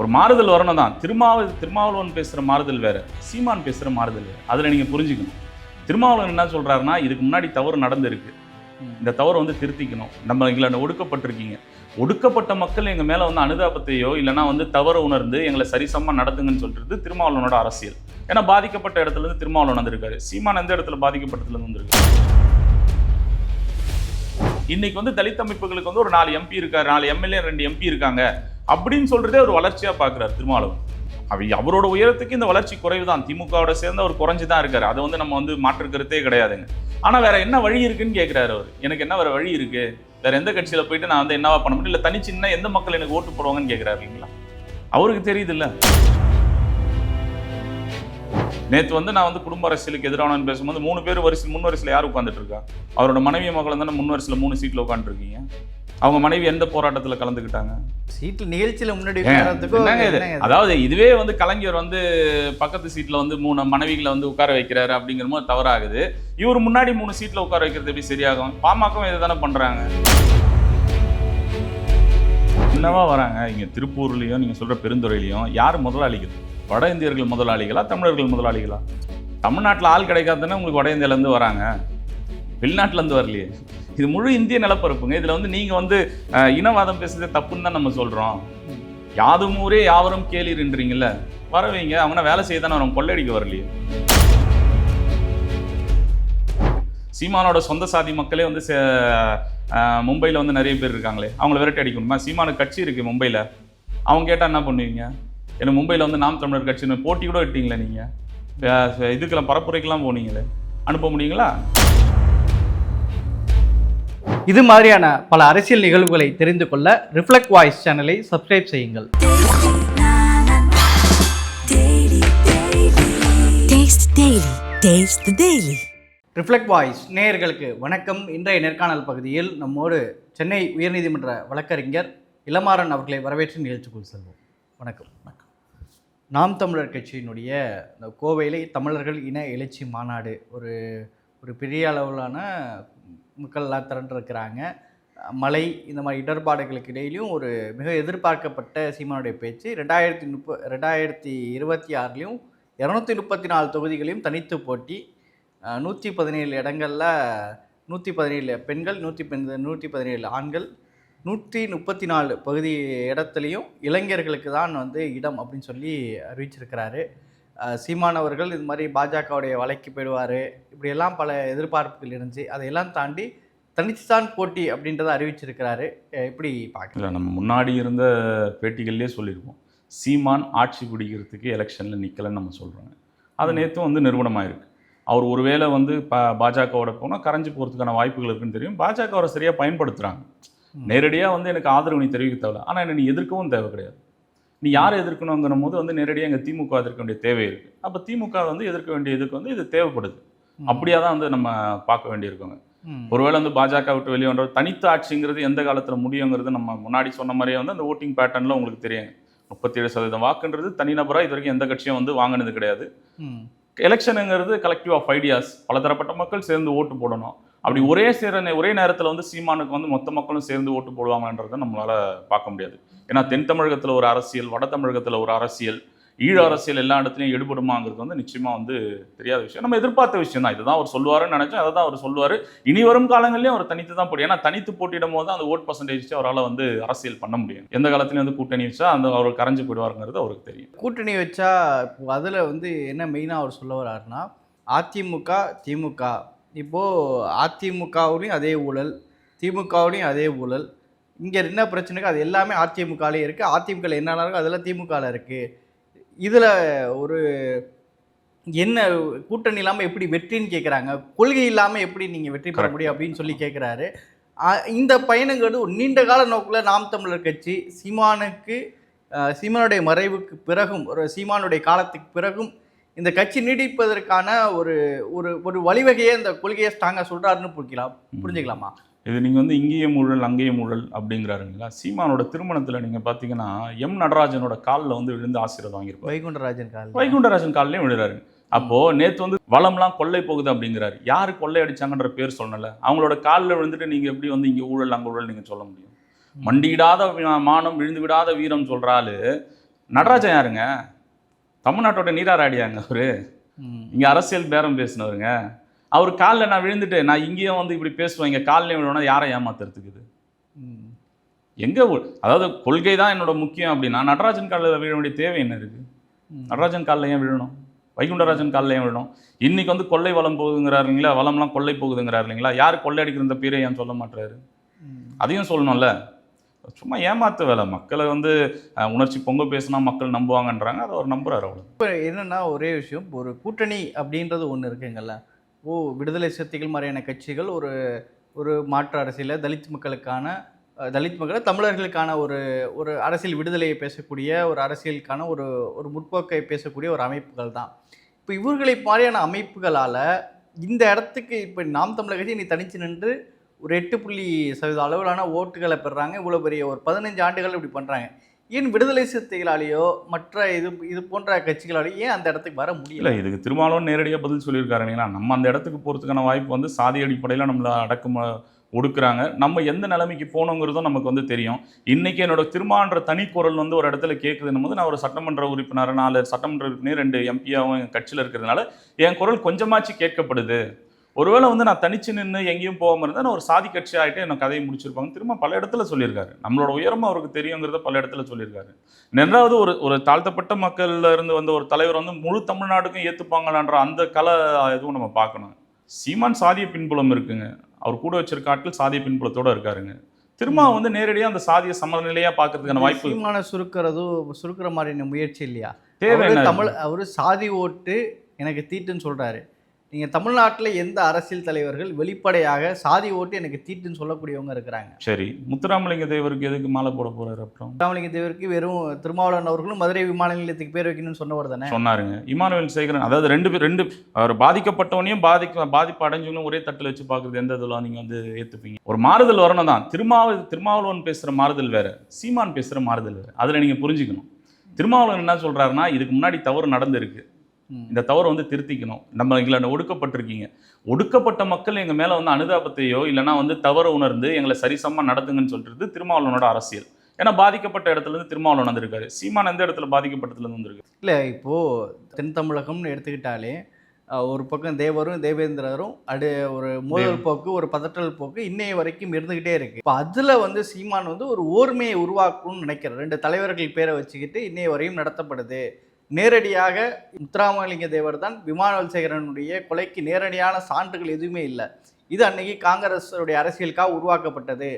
ஒரு மாறுதல் வரணும் தான். திருமாவ திருமாவளவன் பேசுகிற மாறுதல் வேறு சீமான் பேசுகிற மாறுதல் வேறு. அதில் நீங்கள் புரிஞ்சுக்கணும். திருமாவளவன் என்ன சொல்கிறாருன்னா இதுக்கு முன்னாடி தவறு நடந்திருக்கு. இந்த தவறை வந்து திருத்திக்கணும். நம்ம எங்களை ஒடுக்கப்பட்டிருக்கீங்க. ஒடுக்கப்பட்ட மக்கள் எங்கள் மேலே வந்து அனுதாபத்தையோ இல்லைனா வந்து தவறு உணர்ந்து எங்களை சரிசமமாக நடத்துங்கன்னு சொல்லிட்டு திருமாவளவனோட அரசியல். ஏன்னா பாதிக்கப்பட்ட இடத்துலேருந்து திருமாவளவன் வந்திருக்காரு. சீமான் எந்த இடத்துல பாதிக்கப்பட்டதுலேருந்து வந்திருக்காரு? இன்னைக்கு வந்து தலித் அமைப்புகளுக்கு வந்து ஒரு நாலு எம்பி இருக்காரு. நாலு எம்எல்ஏ ரெண்டு எம்பி இருக்காங்க. அப்படின்னு சொல்றதே ஒரு வளர்ச்சியா பாக்குறாரு திருமாவளவன் அவ அவரோட உயரத்துக்கு இந்த வளர்ச்சி குறைவு தான் திமுகவோட சேர்ந்து அவர் குறைஞ்சு தான் இருக்காரு. அதை வந்து நம்ம வந்து மாற்றுக்கிறதே கிடையாதுங்க. ஆனால் வேற என்ன வழி இருக்குன்னு கேட்குறாரு அவர். எனக்கு என்ன வேற வழி இருக்கு? வேற எந்த கட்சியில் போயிட்டு நான் வந்து என்னவா பண்ண முடியும்? இல்ல தனிச்சின்ன எந்த மக்கள் எனக்கு ஓட்டு போடுவாங்கன்னு கேட்குறாரு இல்லைங்களா? அவருக்கு தெரியுது இல்லை நேத்து வந்து நான் வந்து குடும்ப அரசியலுக்கு எதிரானு பேசும்போது மூணு பேர் வரிசை முன் வரிசையில் யார் உட்காந்துட்டு இருக்கா அவரோட மனைவி மகள் தானே முன் வரிசையில் மூணு சீட்ல உட்காந்துருக்கீங்க அவங்க மனைவி எந்த போராட்டத்துல கலந்துக்கிட்டாங்க? சீட்டில் நிகழ்ச்சியில முன்னாடி? அதாவது இதுவே வந்து கலைஞர் வந்து பக்கத்து சீட்ல வந்து மூணு மனைவிகளை வந்து உட்கார வைக்கிறாரு அப்படிங்கிற போது தவறாகுது. இவர் முன்னாடி மூணு சீட்ல உட்கார வைக்கிறது எப்படி சரியாகும்? பாமகவும் இதை தானே பண்றாங்க. என்னவா வராங்க? இங்க திருப்பூர்லயும் நீங்க சொல்ற பெருந்துறையிலையும் யார் முதலாளிகள்? வட இந்தியர்கள் முதலாளிகளா தமிழர்கள் முதலாளிகளா? தமிழ்நாட்டில் ஆள் கிடைக்காதுன்னா உங்களுக்கு வட இந்தியாவிலேருந்து வராங்க. வெளிநாட்டிலேருந்து வரலையே. இது முழு இந்திய நிலப்பரப்புங்க. இதில் வந்து நீங்கள் வந்து இனவாதம் பேசுறதே தப்புன்னு தான் நம்ம சொல்கிறோம் யாதும் ஊரே யாவரும் கேளிர்ன்றீங்கல்ல வரவீங்க அவனை வேலை செய்ய தானே அவன் கொள்ளையடிக்க வரலையே. சீமானோட சொந்த சாதி மக்களே வந்து சே- வந்து நிறைய பேர் இருக்காங்களே. அவங்கள விரட்டி அடிக்கணுமா? சீமானுக்கு கட்சி இருக்குது மும்பையில் அவங்க கேட்டால் என்ன பண்ணுவீங்க? ஏன்னா மும்பைல வந்து நாம் தமிழர் கட்சின்னு போட்டி கூட விட்டீங்களே நீங்க அஹ், இதுக்கெல்லாம் பரப்புரைக்கெல்லாம் போனீங்களே அனுப்ப முடியுங்களா இது மாதிரியான பல அரசியல் நிகழ்வுகளை தெரிந்து கொள்ள ரிஃப்ளெக்ட் வாய்ஸ் சேனலை சப்ஸ்கிரைப் செய்யுங்கள் Daily, daily. Taste Daily. Taste the Daily. Reflect voice நேயர்களுக்கு வணக்கம் இன்றைய நேர்காணல் பகுதியில் நம்மோடு சென்னை உயர்நீதிமன்ற வழக்கறிஞர் இளமாறன் அவர்களை வரவேற்று நிகழ்ச்சிக்குள் செல்வோம் வணக்கம் நாம் தமிழர் கட்சியினுடைய இந்த கோவையிலே தமிழர்கள் இன எழுச்சி மாநாடு ஒரு ஒரு பெரிய அளவிலான மக்கள்லாம் திரண்டிருக்கிறாங்க. மலை இந்த மாதிரி இடர்பாடுகளுக்கு இடையிலையும் ஒரு மிக எதிர்பார்க்கப்பட்ட சீமானுடைய பேச்சு ரெண்டாயிரத்தி முப்ப ரெண்டாயிரத்தி இருபத்தி ஆறுலேயும் இரநூத்தி முப்பத்தி நாலு தொகுதிகளையும் தனித்து போட்டி. நூற்றி பதினேழு இடங்களில் நூற்றி பதினேழு பெண்கள் நூற்றி நூற்றி பதினேழு ஆண்கள். நூற்றி முப்பத்தி நாலு பகுதி இடத்துலையும் இளைஞர்களுக்கு தான் வந்து இடம் அப்படின்னு சொல்லி அறிவிச்சிருக்கிறாரு. அஹ் சீமான் அவர்கள் இது மாதிரி பாஜகவுடைய வலைக்கு போயிடுவார். இப்படியெல்லாம் பல எதிர்பார்ப்புகள் இருந்துச்சு. அதையெல்லாம் தாண்டி தனிச்சுதான் போட்டி அப்படின்றத அறிவிச்சிருக்கிறாரு. எப்படி பார்க்கலாம். இல்லை நம்ம முன்னாடி இருந்த பேட்டிகள்லேயே சொல்லியிருப்போம். சீமான் ஆட்சி பிடிக்கிறதுக்கு எலெக்ஷனில் நிற்கலைன்னு நம்ம சொல்கிறோங்க அது நேற்றும் வந்து நிறுவனமாயிருக்கு. அவர் ஒருவேளை வந்து பா பாஜகவோட போனால் கரைஞ்சு போகிறதுக்கான வாய்ப்புகள் இருக்குன்னு தெரியும். பாஜக அவரை சரியாக பயன்படுத்துகிறாங்க நேரடியாக வந்து எனக்கு ஆதரவு நீ தெரிவிக்க தேவை ஆனால் என்ன நீ எதிர்க்கவும் தேவை கிடையாது. நீ யாரை எதிர்க்கணுங்கிற போது வந்து நேரடியாக எங்கள் திமுக எதிர்க்க வேண்டிய தேவை இருக்குது அப்போ திமுக வந்து எதிர்க்க வேண்டிய இதுக்கு வந்து இது தேவைப்படுது. அப்படியே தான் வந்து நம்ம பார்க்க வேண்டியிருக்கோங்க. ஒருவேளை வந்து பாஜக விட்டு வெளியே வந்த தனித்து ஆட்சிங்கிறது எந்த காலத்தில் முடியுங்கிறது நம்ம முன்னாடி சொன்ன மாதிரியே வந்து அந்த ஓட்டிங் பேட்டர்னில் உங்களுக்கு தெரியும். முப்பத்தி ஏழு சதவீதம் வாக்குன்றது தனிநபராக இது வரைக்கும் எந்த கட்சியும் வந்து வாங்கினது கிடையாது. எலெக்ஷனுங்கிறது கலெக்டிவ் ஆஃப் ஐடியாஸ் பலதரப்பட்ட மக்கள் சேர்ந்து ஓட்டு போடணும். அப்படி ஒரே சேர ஒரே நேரத்தில் வந்து சீமானுக்கு வந்து மொத்த மக்களும் சேர்ந்து ஓட்டு போடுவாங்கன்றதை நம்மளால் பார்க்க முடியாது. ஏன்னா தென் தமிழகத்தில் ஒரு அரசியல் வட தமிழகத்தில் ஒரு அரசியல் ஈழ அரசியல் எல்லா இடத்துலையும் எடுபடுமாங்கிறது வந்து நிச்சயமா வந்து தெரியாத விஷயம். நம்ம எதிர்பார்த்த விஷயம் தான் இதுதான் அவர் சொல்லுவாருன்னு நினைச்சேன். அதை தான் அவர் சொல்லுவார். இனி வரும் காலங்கள்லயும் அவர் தனித்து தான் போடும் ஏன்னா தனித்து போட்டிடும் போது அந்த ஓட் பர்சன்டேஜ் அவரால் வந்து அரசியல் பண்ண முடியும். எந்த காலத்துலயும் வந்து கூட்டணி வச்சா அந்த அவர் கரைஞ்சு போயிடுவாருங்கிறது அவருக்கு தெரியும். கூட்டணி வச்சா இப்போ அதில் வந்து என்ன மெயினாக அவர் சொல்ல வர்றாருன்னா அதிமுக திமுக. இப்போது அதிமுகவுலேயும் அதே ஊழல் திமுகவுலேயும் அதே ஊழல். இங்கே என்ன பிரச்சனைக்கு அது எல்லாமே அதிமுகலே இருக்குது அதிமுகவில் என்னென்ன இருக்கோ அதெல்லாம் திமுகவில் இருக்குது இதில் ஒரு என்ன கூட்டணி இல்லாமல் எப்படி வெற்றின்னு கேட்குறாங்க கொள்கை இல்லாமல் எப்படி நீங்கள் வெற்றி பெற முடியும் அப்படின்னு சொல்லி கேட்குறாரு இந்த பயணங்கிறது ஒரு நீண்ட கால நோக்கில் நாம் தமிழர் கட்சி சீமானுக்கு சீமானுடைய மறைவுக்கு பிறகும் ஒரு சீமானுடைய காலத்துக்கு பிறகும் இந்த கட்சி நீடிப்பதற்கான ஒரு ஒரு ஒரு வழிவகையை இந்த கொள்கையை ஸ்ட்ராங்காக சொல்கிறாருன்னு புரிக்கலாம் புரிஞ்சுக்கலாமா? இது நீங்கள் வந்து இங்கேயும் ஊழல் அங்கேயும் ஊழல் அப்படிங்கிறாருங்களா? சீமானோட திருமணத்தில் நீங்கள் பார்த்தீங்கன்னா எம் நடராஜனோட காலில் வந்து விழுந்து ஆசீர்வாதம் வாங்கியிருப்பார். வைகுண்டராஜன் கால் வைகுண்டராஜன் காலிலையும் விழுறாரு. அப்போ நேத்து வந்து வளம்லாம் கொள்ளை போகுது அப்படிங்கிறாரு. யாரு கொள்ளை அடிச்சாங்கன்ற பேர் சொல்லல. அவங்களோட காலில் விழுந்துட்டு நீங்க எப்படி வந்து இங்க ஊழல் அங்க ஊழல் நீங்க சொல்ல முடியும்? மண்டியிடாத மானம் விழுந்து விடாத வீரம் சொல்றாரு நடராஜன் யாருங்க? தமிழ்நாட்டோட நீராராடியாங்க அவரு. இங்கே அரசியல் பேரம் பேசினவருங்க. அவர் காலில் நான் விழுந்துட்டு நான் இங்கேயும் வந்து இப்படி பேசுவேன் இங்கே காலில் விழுவனா யாரை ஏமாத்துறதுக்குது? எங்கே அதாவது கொள்கை தான் என்னோட முக்கியம் அப்படின்னா நடராஜன் காலில் விழ வேண்டிய தேவை என்ன இருக்குது நடராஜன் காலில் ஏன் விழணும்? வைகுண்டராஜன் காலில் ஏன் விழணும்? இன்றைக்கி வந்து கொள்ளை வளம் போகுதுங்கிறாரு இல்லைங்களா? வளம்லாம் கொள்ளை போகுதுங்கிறாரு இல்லைங்களா? யார் கொள்ளை அடிக்கிற இந்த பேரை ஏன் சொல்ல மாட்டாரு அதையும் சொல்லணும்ல. சும்மா ஏமாத்து வேலை. மக்களை வந்து உணர்ச்சி பொங்க பேசினா மக்கள் நம்புவாங்கன்றாங்க. அதை அவர் நம்புறாரு அவ்வளோ இப்போ என்னென்னா ஒரே விஷயம் இப்போ ஒரு கூட்டணி அப்படின்றது ஒன்று இருக்குங்கல்ல. ஓ விடுதலை சக்திகள் மாதிரியான கட்சிகள் ஒரு ஒரு மாற்று அரசியல தலித் மக்களுக்கான தலித் மக்களை தமிழர்களுக்கான ஒரு ஒரு அரசியல் விடுதலையை பேசக்கூடிய ஒரு அரசியலுக்கான ஒரு ஒரு முற்போக்கை பேசக்கூடிய ஒரு அமைப்புகள் தான். இப்போ இவர்களை மாதிரியான அமைப்புகளால் இந்த இடத்துக்கு இப்போ நாம் தமிழக கட்சி நீ தனித்து நின்று ஒரு எட்டு புள்ளி சதவீத அளவிலான ஓட்டுகளை பெறாங்க. இவ்வளோ பெரிய ஒரு பதினஞ்சு ஆண்டுகள் இப்படி பண்ணுறாங்க ஏன் விடுதலை சிறுத்தைகளாலேயோ மற்ற இது இது போன்ற கட்சிகளாலேயோ ஏன் அந்த இடத்துக்கு வர முடியல? இதுக்கு திருமாவளவன் நேரடியாக பதில் சொல்லியிருக்காரு இல்லைங்களா? நம்ம அந்த இடத்துக்கு போகிறதுக்கான வாய்ப்பு வந்து சாதி அடிப்படையில் நம்மளை அடக்கம் ஒடுக்குறாங்க. நம்ம எந்த நிலைமைக்கு போகணுங்கிறதும் நமக்கு வந்து தெரியும். இன்றைக்கி என்னோட திருமான்ற தனிக்குரல் வந்து ஒரு இடத்துல கேட்குதுன்னும் போது நான் ஒரு சட்டமன்ற உறுப்பினர் நாலு சட்டமன்ற உறுப்பினர் ரெண்டு எம்பியாவும் என் கட்சியில் இருக்கிறதுனால என் குரல் கொஞ்சமாச்சு கேட்கப்படுது. ஒருவேளை வந்து நான் தனிச்சு நின்று எங்கேயும் போகாம இருந்தால் நான் ஒரு சாதி கட்சி ஆகிட்டு எனக்கு கதையை முடிச்சிருப்பாங்க. திரும்ப பல இடத்துல சொல்லியிருக்காரு. நம்மளோட உயரம் அவருக்கு தெரியுங்கிறத பல இடத்துல சொல்லியிருக்காரு. ரெண்டாவது ஒரு ஒரு தாழ்த்தப்பட்ட மக்கள்ல இருந்து வந்த ஒரு தலைவர் வந்து முழு தமிழ்நாட்டுக்கும் ஏற்றுப்பாங்களான்ற அந்த கலை எதுவும் நம்ம பார்க்கணும். சீமான் சாதிய பின்புலம் இருக்குங்க. அவர் கூட வச்சிருக்க ஆட்கள் சாதிய பின்புலத்தோட இருக்காருங்க. திரும்ப வந்து நேரடியாக அந்த சாதிய சமநிலையா பார்க்கறதுக்கான வாய்ப்பு சீமான சுருக்கிறதும் சுருக்கிற மாதிரியான முயற்சி இல்லையா? தேவை தமிழ் அவர் சாதி ஓட்டு எனக்கு தீட்டுன்னு சொல்றாரு. நீங்க தமிழ்நாட்டில் எந்த அரசியல் தலைவர்கள் வெளிப்படையாக சாதி ஓட்டு எனக்கு தீட்டுன்னு சொல்லக்கூடியவங்க இருக்கிறாங்க? சரி. முத்துராமலிங்க தேவருக்கு எதுக்கு மாலை போட போறாரு அப்புறம்? ராமலிங்க தேவருக்கு வெறும் திருமாவளவன் அவர்களும் மதுரை விமான நிலையத்துக்கு பேர் வைக்கணும்னு சொன்னவர் தானே? சொன்னாருங்க. இமானுவேல் சேகரன் அதாவது ரெண்டு பேர் ரெண்டு அவர் பாதிக்கப்பட்டவனையும் பாதிக்க பாதிப்பு அடைஞ்சவங்களும் ஒரே தட்டில் வச்சு பார்க்குறது எந்த இதெல்லாம் நீங்கள் வந்து ஏற்றுப்பீங்க ஒரு மாறுதல் வரணும் தான். திருமாவ திருமாவளவன் பேசுகிற மாறுதல் வேற. சீமான் பேசுகிற மாறுதல் வேற. அதில் நீங்கள் புரிஞ்சுக்கணும். திருமாவளவன் என்ன சொல்றாருன்னா இதுக்கு முன்னாடி தவறு நடந்திருக்கு. இந்த தவறு வந்து திருத்திக்கணும். நம்ம எங்களை ஒடுக்கப்பட்டிருக்கீங்க. ஒடுக்கப்பட்ட மக்கள் எங்கள் மேலே வந்து அனுதாபத்தையோ இல்லைன்னா வந்து தவறு உணர்ந்து எங்களை சரிசமமாக நடத்துங்கன்னு சொல்றது திருமாவளவனோட அரசியல். ஏன்னா பாதிக்கப்பட்ட இடத்துல இருந்து திருமாவளவன் வந்திருக்காரு. சீமான் எந்த இடத்துல பாதிக்கப்பட்டதுல இருந்து வந்திருக்கு இல்லை இப்போது தென் தமிழகம்னு எடுத்துக்கிட்டாலே ஒரு பக்கம் தேவரும் தேவேந்திரரும் அடு ஒரு மோதல் போக்கு ஒரு பதற்றல் போக்கு இன்னைய வரைக்கும் இருந்துக்கிட்டே இருக்கு. இப்போ அதில் வந்து சீமான் வந்து ஒரு ஓர்மையை உருவாக்கணும்னு நினைக்கிறேன் ரெண்டு தலைவர்கள் பேரை வச்சுக்கிட்டு இன்னைய வரையும் நடத்தப்படுது. நேரடியாக முத்துராமலிங்க தேவர் தான் விமானவல் சேகரனுடைய கொலைக்கு நேரடியான சான்றுகள் எதுவுமே இல்லை. இது அன்னைக்கு காங்கிரஸுடைய அரசியலுக்காக உருவாக்கப்பட்டது.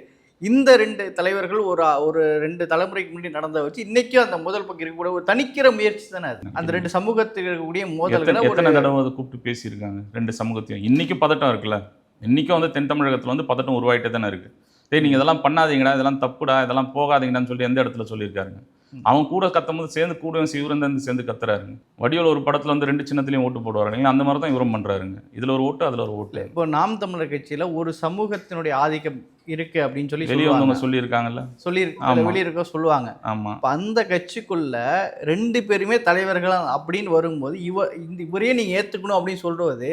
இந்த ரெண்டு தலைவர்கள் ஒரு ஒரு ரெண்டு தலைமுறைக்கு முன்னாடி நடந்த வச்சு இன்னைக்கும் அந்த முதல் பக்கம் இருக்கக்கூடிய ஒரு தணிக்கிற முயற்சி தானே அது. அந்த ரெண்டு சமூகத்துக்கு இருக்கக்கூடிய மோதல்களை எத்தனை தடவை அதை கூப்பிட்டு பேசியிருக்காங்க? ரெண்டு சமூகத்தையும். இன்னைக்கும் பதட்டம் இருக்குல்ல? இன்னைக்கும் வந்து தென் தமிழகத்துல வந்து பதட்டம் உருவாயிட்டே தானே இருக்கு. டேய் நீங்க இதெல்லாம் பண்ணாதீங்கடா இதெல்லாம் தப்புடா இதெல்லாம் போகாதீங்கடான்னு சொல்லி எந்த இடத்துல சொல்லியிருக்காருங்க. அவன் கூட கத்தும்போது சேர்ந்து கூடவும் சிவரும் சேர்ந்து சேர்ந்து கத்துறாருங்க. வடிவில் ஒரு படத்துல வந்து ரெண்டு சின்னத்துலயும் ஓட்டு போடுவாரு இல்லைங்களா? அந்த மாதிரி தான் இவரும் பண்றாருங்க. இதுல ஒரு ஓட்டு அதுல ஒரு ஓட்டு. இப்போ நாம் தமிழர் கட்சியில ஒரு சமூகத்தினுடைய ஆதிக்கம் இருக்கு அப்படின்னு சொல்லி வெளியே வந்தவங்க சொல்லியிருக்காங்கல்ல? சொல்லி ஆமா. வெளியிருக்க சொல்லுவாங்க. ஆமா. இப்போ அந்த கட்சிக்குள்ள ரெண்டு பேருமே தலைவர்கள் அப்படின்னு வரும்போது இவ இந்த இவரையே நீங்க ஏத்துக்கணும் அப்படின்னு சொல்றது